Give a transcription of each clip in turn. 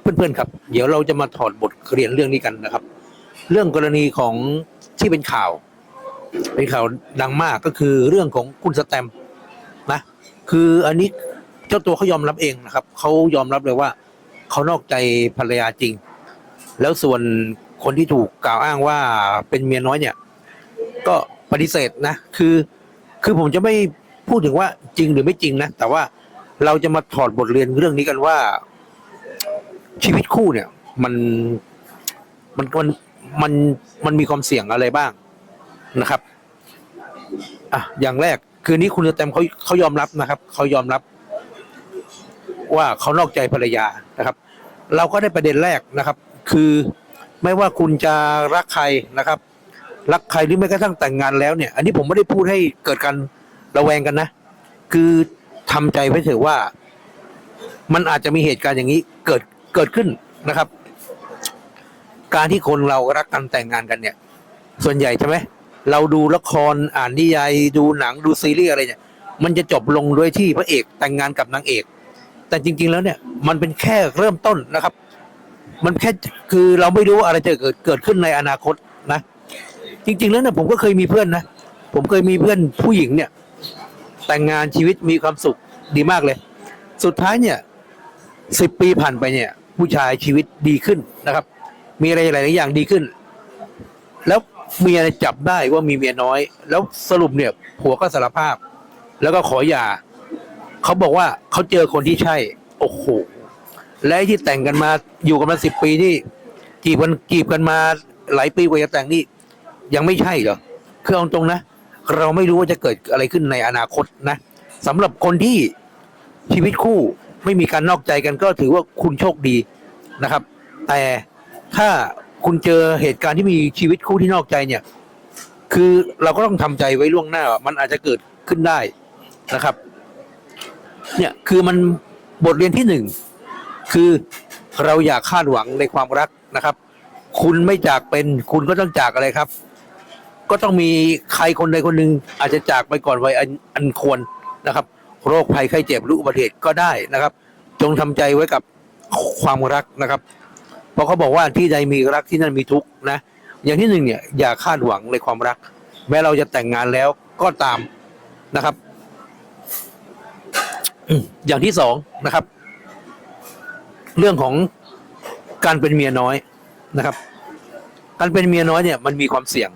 เพื่อนๆครับ เดี๋ยวเราจะมาถอดบทเรียนเรื่องนี้กันนะครับ เรื่องกรณีของที่เป็นข่าว เป็นข่าวดังมากก็คือเรื่องของคุณสแตมนะคืออันนี้เจ้าตัวเขายอมรับเองนะครับเขายอมรับเลยว่าเขานอกใจภรรยาจริง แล้วส่วนคนที่ถูกกล่าวอ้างว่าเป็นเมียน้อยเนี่ย ก็ปฏิเสธนะ คือ คือผมจะไม่พูดถึงว่าจริงหรือไม่จริงนะ แต่ว่าเราจะมาถอดบทเรียนเรื่องนี้กันว่า ชีวิตคู่เนี่ย มันมันมันมันมันมีความเสี่ยงอะไรบ้างนะครับอะอย่างแรกคืนนี้คุณสแตมเขาเขายอมรับนะครับเขายอมรับ ว่าเขานอกใจภรรยานะครับ เราก็ได้ประเด็นแรกนะครับ คือไม่ว่าคุณจะรักใครนะครับ รักใครหรือแม้กระทั่งแต่งงานแล้วเนี่ย อันนี้ผมไม่ได้พูดให้เกิดการระแวงกันนะ คือทำใจไว้เถอะว่า มันอาจจะมีเหตุการณ์อย่างนี้เกิด เกิดขึ้นนะครับ การที่คนเรารักกันแต่งงานกันเนี่ย ส่วนใหญ่ใช่ไหมเราดูละครอ่านนิยายดูหนังดูซีรีส์อะไรเนี่ย มันจะจบลงด้วยที่พระเอกแต่งงานกับนางเอก แต่จริง ๆ แล้วเนี่ย มันเป็นแค่เริ่มต้นนะครับ มันแค่คือเราไม่รู้ว่าอะไรจะเกิดเกิดขึ้นในอนาคตนะ จริง ๆ แล้วเนี่ยผมก็เคยมีเพื่อนนะผมเคยมีเพื่อนผู้หญิงเนี่ย แต่งงานชีวิตมีความสุขดีมากเลย สุดท้ายเนี่ยสิบปีผ่านไปเนี่ย ผู้ชายชีวิตดีขึ้นนะครับ มีอะไรหลายๆอย่างดีขึ้น แล้วเมียจับได้ว่ามีเมียน้อย แล้วสรุปเนี่ยผัวก็สารภาพ แล้วก็ขอหย่าเขาบอกว่าเขาเจอคนที่ใช่ โอ้โหและที่แต่งกันมาอยู่กันมาสิบปีที่จีบกันจีบกันมาหลายปีกว่าจะแต่งนี่ยังไม่ใช่เหรอคือเอาตรงนะเราไม่รู้ว่าจะเกิดอะไรขึ้นในอนาคตนะสำหรับคนที่ชีวิตคู่ ไม่มีการนอกใจกันก็ถือว่าคุณโชคดีนะครับ แต่ถ้าคุณเจอเหตุการณ์ที่มีชีวิตคู่ที่นอกใจเนี่ย คือเราก็ต้องทำใจไว้ล่วงหน้า มันอาจจะเกิดขึ้นได้นะครับ เนี่ยคือมันบทเรียนที่หนึ่งคือเราอย่าคาดหวังในความรักนะครับ คุณไม่จากเป็น คุณก็ต้องจากอะไรครับ ก็ต้องมีใครคนใดคนหนึ่งอาจจะจากไปก่อนวัยอันอันควรนะครับ โรคภัยไข้เจ็บหรืออุบัติเหตุก็ได้นะครับ จงทำใจไว้กับความรักนะครับเพราะเขาบอกว่าที่ใดมีรักที่นั่นมีทุกข์นะอย่างที่หนึ่งเนี่ยอย่าคาดหวังในความรัก แม้เราจะแต่งงานแล้วก็ตามนะครับ อย่างที่สองนะครับ เรื่องของการเป็นเมียน้อยนะครับ การเป็นเมียน้อยเนี่ยมันมีความเสี่ยง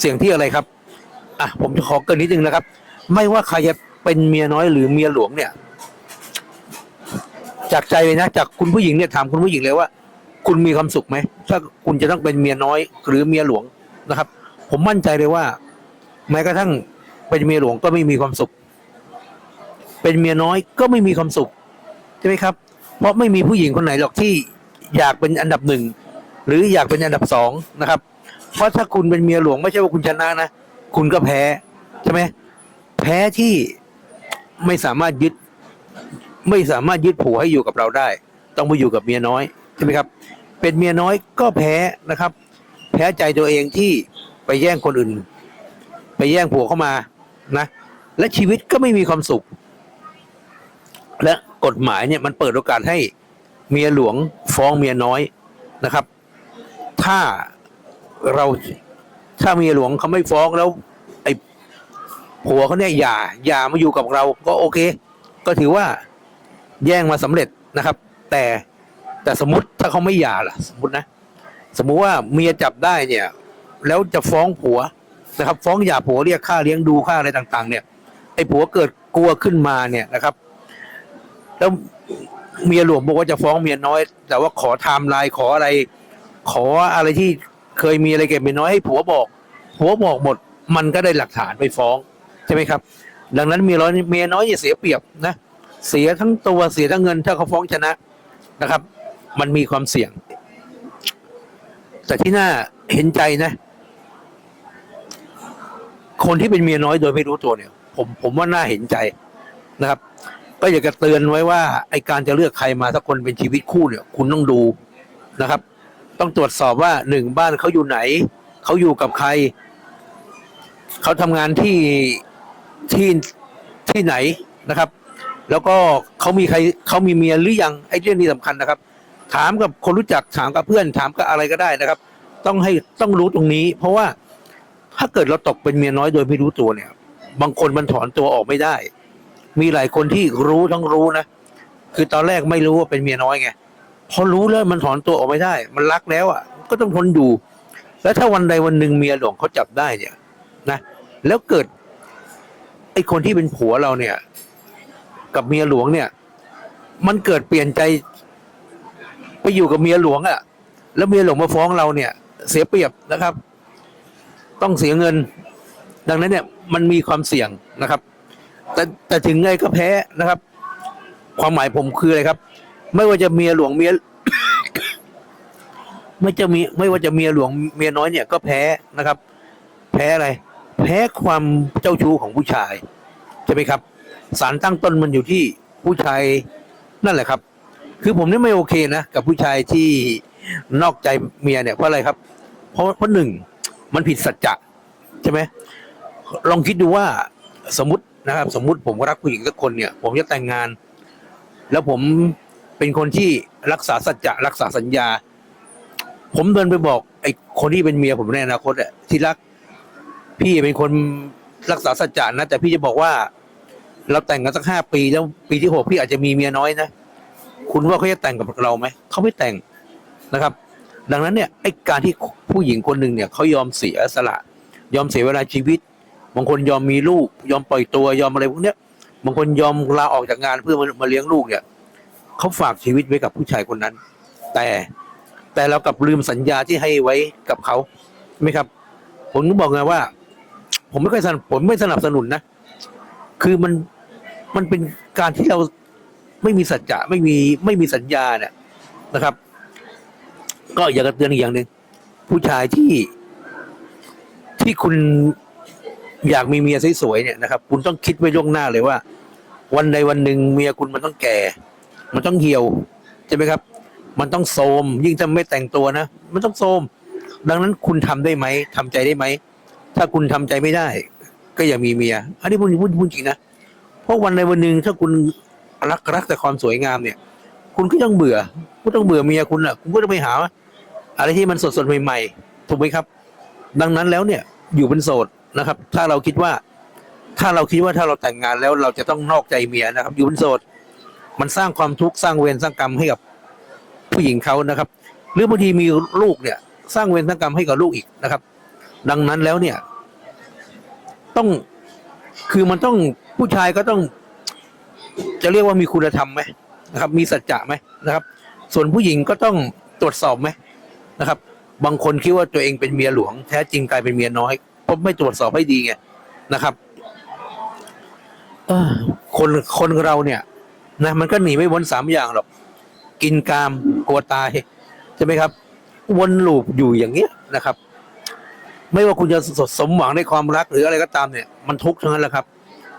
เสี่ยงที่อะไรครับอะผมจะขอเกินนิดนึงนะครับ ไม่ว่าใครจะ เป็นเมียน้อยหรือเมียหลวงเนี่ย จากใจเลยนะ จากคุณผู้หญิงเนี่ยถามคุณผู้หญิงเลยว่า คุณมีความสุขไหมถ้าคุณจะต้องเป็นเมียน้อย หรือเมียหลวงนะครับ ผมมั่นใจเลยว่า แม้กระทั่งเป็นเมียหลวงก็ไม่มีความสุข เป็นเมียน้อยก็ไม่มีความสุขใช่ไหมครับ เพราะไม่มีผู้หญิงคนไหนหรอกที่อยากเป็นอันดับหนึ่งหรืออยากเป็นอันดับสองนะครับ เพราะถ้าคุณเป็นเมียหลวงไม่ใช่ว่าคุณชนะนะ คุณก็แพ้ใช่ไหมแพ้ที่ ไม่สามารถยึด ไม่สามารถยึดผัวให้อยู่กับเราได้ ต้องไปอยู่กับเมียน้อยใช่ไหมครับ เป็นเมียน้อยก็แพ้นะครับ แพ้ใจตัวเองที่ไปแย่งคนอื่น ไปแย่งผัวเข้ามานะ และชีวิตก็ไม่มีความสุข และกฎหมายเนี่ยมันเปิดโอกาสให้เมียหลวงฟ้องเมียน้อยนะครับ ถ้าเราถ้าเมียหลวงเขาไม่ฟ้องแล้ว ผัวเขาเนี่ยอย่าอย่ามาอยู่กับเราก็โอเค ก็ถือว่าแย่งมาสำเร็จนะครับ แต่แต่สมมติถ้าเขาไม่หย่าล่ะ สมมตินะ สมมุติว่าเมียจับได้เนี่ย แล้วจะฟ้องผัวนะครับ ฟ้องหย่าผัวเรียกค่าเลี้ยงดูค่าอะไรต่าง ๆ เนี่ยไอ้ผัวเกิดกลัวขึ้นมาเนี่ยนะครับ แล้วเมียหลวงบอกว่าจะฟ้องเมียน้อย แต่ว่าขอไทม์ไลน์ขออะไร ขออะไรที่เคยมีอะไรเก็บเมียน้อยให้ผัวบอกผัวบอกหมด มันก็ได้หลักฐานไปฟ้อง ช่ไหมครับ ดังนั้นเมียน้อยเมียน้อยอย่าเสียเปรียบนะ เสียทั้งตัวเสียทั้งเงิน ถ้าเขาฟ้องชนะนะครับ มันมีความเสี่ยง แต่ที่น่าเห็นใจนะ คนที่เป็นเมียน้อยโดยไม่รู้ตัวเนี่ย ผมผมว่าน่าเห็นใจนะครับ ก็อยากจะเตือนไว้ว่าไอการจะเลือกใครมาสักคนเป็นชีวิตคู่เนี่ย คุณต้องดูนะครับ ต้องตรวจสอบว่าหนึ่งบ้านเขาอยู่ไหนเขาอยู่กับใครเขาทำงานที่ ที่ที่ไหนนะครับ แล้วก็เขามีใครเขามีเมียหรือยังไอ้เรื่องนี้สำคัญนะครับ ถามกับคนรู้จักถามกับเพื่อนถามกับอะไรก็ได้นะครับ ต้องให้ต้องรู้ตรงนี้ เพราะว่าถ้าเกิดเราตกเป็นเมียน้อยโดยไม่รู้ตัวเนี่ย บางคนมันถอนตัวออกไม่ได้ มีหลายคนที่รู้ทั้งรู้นะคือตอนแรกไม่รู้ว่าเป็นเมียน้อยไงพอรู้แล้วมันถอนตัวออกไม่ได้ มันรักแล้วอะ ก็ต้องทนอยู่ แล้วถ้าวันใดวันหนึ่งเมียหลวงเขาจับได้เนี่ยนะ แล้วเกิด อ้คนที่เป็นผัวเราเนี่ย กับเมียหลวงเนี่ย มันเกิดเปลี่ยนใจไปอยู่กับเมียหลวงอะ่ะ แล้วเมียหลวงมาฟ้องเราเนี่ย เสียเปรียบนะครับ ต้องเสียเงิน ดังนั้นเนี่ย มันมีความเสี่ยงนะครับ แต่แต่ถึงไงก็แพ้นะครับ ความหมายผมคืออะไรครับ ไม่ว่าจะเมียหลวงเมียไม่จะมีไม่ว่าจะเมียหลวงเมียน้อยเนี่ยก็แพ้นะครับ แพ้อะไร แพ้ความเจ้าชู้ของผู้ชายใช่ไหมครับ สารตั้งต้นมันอยู่ที่ผู้ชายนั่นแหละครับ คือผมนี่ไม่โอเคนะกับผู้ชายที่นอกใจเมียเนี่ยเพราะอะไรครับ เพราะเพราะหนึ่งมันผิดสัจจะใช่ไหมลองคิดดูว่าสมมตินะครับ สมมุติผมรักผู้หญิงสักคนเนี่ย ผมจะแต่งงาน แล้วผมเป็นคนที่รักษาสัจจะรักษาสัญญา ผมเดินไปบอกไอ้คนที่เป็นเมียผมในอนาคตอะที่รัก พี่เป็นคนรักษาสัจจะนะ แต่พี่จะบอกว่า เราแต่งกันสักห้าปีแล้วปีที่หกพี่อาจจะมีเมียน้อยนะคุณว่าเขาจะแต่งกับเราไหมเขาไม่แต่งนะครับ ดังนั้นเนี่ยไอ้การที่ผู้หญิงคนหนึ่งเนี่ยเขายอมเสียสละ ยอมเสียเวลาชีวิตบางคนยอมมีลูก ยอมปล่อยตัวยอมอะไรพวกเนี้ยบางคนยอมลาออกจากงานเพื่อมามาเลี้ยงลูกเนี่ยเขาฝากชีวิตไว้กับผู้ชายคนนั้น แต่แต่เรากลับลืมสัญญาที่ให้ไว้กับเขาไหมครับ ผมก็บอกไงว่า ผมไม่ค่อยสนับผมไม่สนับสนุนนะ คือมันมันเป็นการที่เราไม่มีสัจจะไม่มีไม่มีสัญญาเนี่ยนะครับ ก็อยากจะเตือนอีกอย่างหนึ่งผู้ชายที่ที่คุณอยากมีเมียสวยๆเนี่ยนะครับ คุณต้องคิดไว้ล่วงหน้าเลยว่า วันใดวันหนึ่งเมียคุณมันต้องแก่ มันต้องเหี่ยวใช่ไหมครับ มันต้องโทรมยิ่งถ้าไม่แต่งตัวนะ มันต้องโทรมดังนั้นคุณทำได้ไหมทำใจได้ไหม ถ้าคุณทำใจไม่ได้ ก็อย่ามีเมีย อันนี้พูดพูดพูดจริงนะ เพราะวันในวันหนึ่งถ้าคุณรักรักแต่ความสวยงามเนี่ย คุณก็ต้องเบื่อคุณต้องเบื่อเมียคุณอะ คุณก็ต้องไปหา อะไรที่มันสดสดใหม่ๆถูกไหมครับ ดังนั้นแล้วเนี่ย อยู่เป็นโสดนะครับ ถ้าเราคิดว่า ถ้าเราคิดว่าถ้าเราแต่งงานแล้วเราจะต้องนอกใจเมียนะครับ อยู่เป็นโสดมันสร้างความทุกข์สร้างเวรสร้างกรรมให้กับผู้หญิงเขานะครับ หรือบางทีมีลูกเนี่ย สร้างเวรสร้างกรรมให้กับลูกอีกนะครับ ดังนั้นแล้วเนี่ย ต้องคือมันต้องผู้ชายก็ต้อง จะเรียกว่ามีคุณธรรมไหมนะครับ มีสัจจะไหมนะครับ ส่วนผู้หญิงก็ต้องตรวจสอบไหมนะครับ บางคนคิดว่าตัวเองเป็นเมียหลวง แท้จริงกลายเป็นเมียน้อยเพราะไม่ตรวจสอบให้ดีไงนะครับคนคนเราเนี่ยนะมันก็หนีไม่พ้นสามอย่างหรอกกินกามกลัวตายใช่ไหมครับ วนลูปอยู่อย่างเงี้ยนะครับ ไม่ว่าคุณจะสดสมหวังในความรักหรืออะไรก็ตามเนี่ย มันทุกข์ทั้งนั้นแหละครับ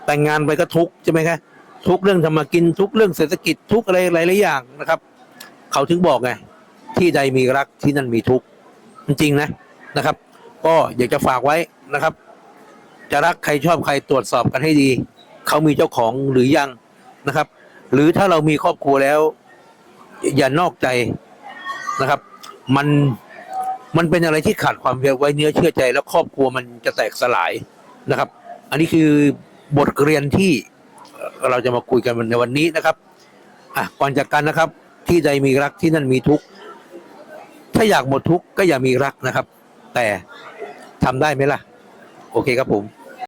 แต่งงานไปก็ทุกข์ใช่ไหมครับทุกเรื่องทำมากินทุกเรื่องเศรษฐกิจทุกอะไรหลายๆอย่างนะครับ เขาถึงบอกไงที่ใดมีรักที่นั่นมีทุกข์จริงๆนะนะครับ ก็อยากจะฝากไว้นะครับ จะรักใครชอบใครตรวจสอบกันให้ดี เขามีเจ้าของหรือยังนะครับ หรือถ้าเรามีครอบครัวแล้ว อย่านอกใจนะครับ มัน มันเป็นอะไรที่ขาดความไว้เนื้อเชื่อใจ แล้วครอบครัวมันจะแตกสลายนะครับ อันนี้คือบทเรียนที่เราจะมาคุยกันในวันนี้นะครับอะก่อนจากกันนะครับ ที่ใดมีรักที่นั่นมีทุกข์ถ้าอยากหมดทุกข์ก็อย่ามีรักนะครับ แต่ทำได้ไหมล่ะ โอเคครับผม